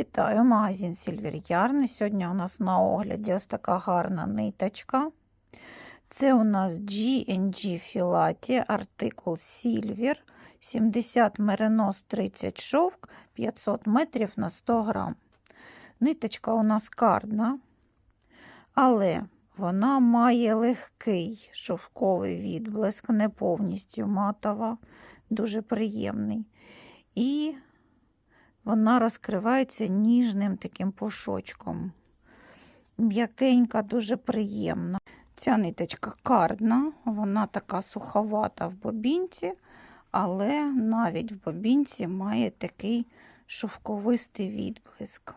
Вітаю, магазин Silver Yarn. Сьогодні у нас на огляді ось така гарна ниточка. Це у нас G&G Filati, артикул Silver, 70 меринос 30 шовк, 500 метрів на 100 грам. Ниточка у нас кардна, але вона має легкий шовковий відблиск, не повністю матова, дуже приємний. І вона розкривається ніжним таким пушочком. М'якенька, дуже приємна. Ця ниточка кардна, вона така суховата в бобінці, але навіть в бобінці має такий шовковистий відблиск.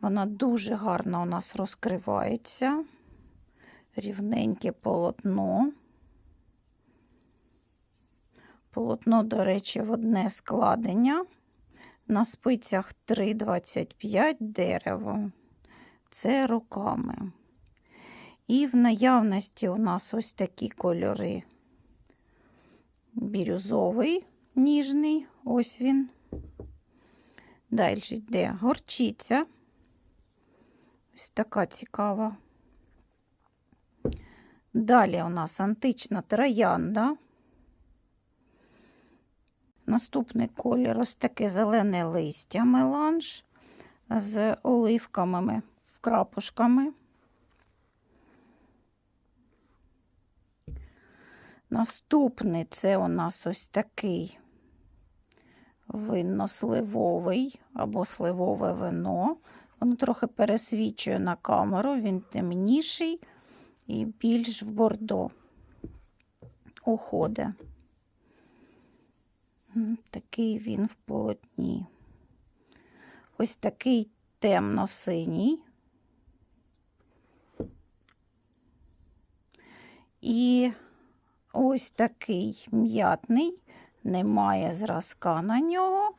Вона дуже гарно у нас розкривається, рівненьке полотно. Полотно, до речі, в одне складення. На спицях 3,25 дерево. Це руками. І в наявності у нас ось такі кольори. Бірюзовий, ніжний, ось він. Далі йде горчиця. Ось така цікава. Далі у нас антична троянда. Наступний колір ось таке зелене листя меланж з оливками крапушками. Наступний це у нас ось такий винно-сливовий або сливове вино. Воно трохи пересвічує на камеру, він темніший і більш в бордо уходить. Такий він в полотні. Ось такий темно-синій. І ось такий м'ятний, немає зразка на нього,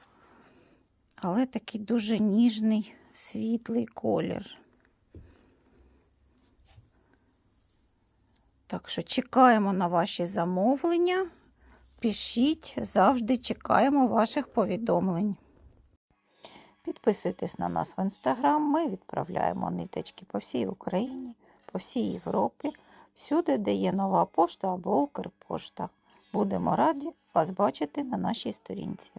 але такий дуже ніжний світлий колір. Так що чекаємо на ваші замовлення. Пишіть, завжди чекаємо ваших повідомлень. Підписуйтесь на нас в інстаграм. Ми відправляємо ниточки по всій Україні, по всій Європі, всюди, де є нова пошта або Укрпошта. Будемо раді вас бачити на нашій сторінці.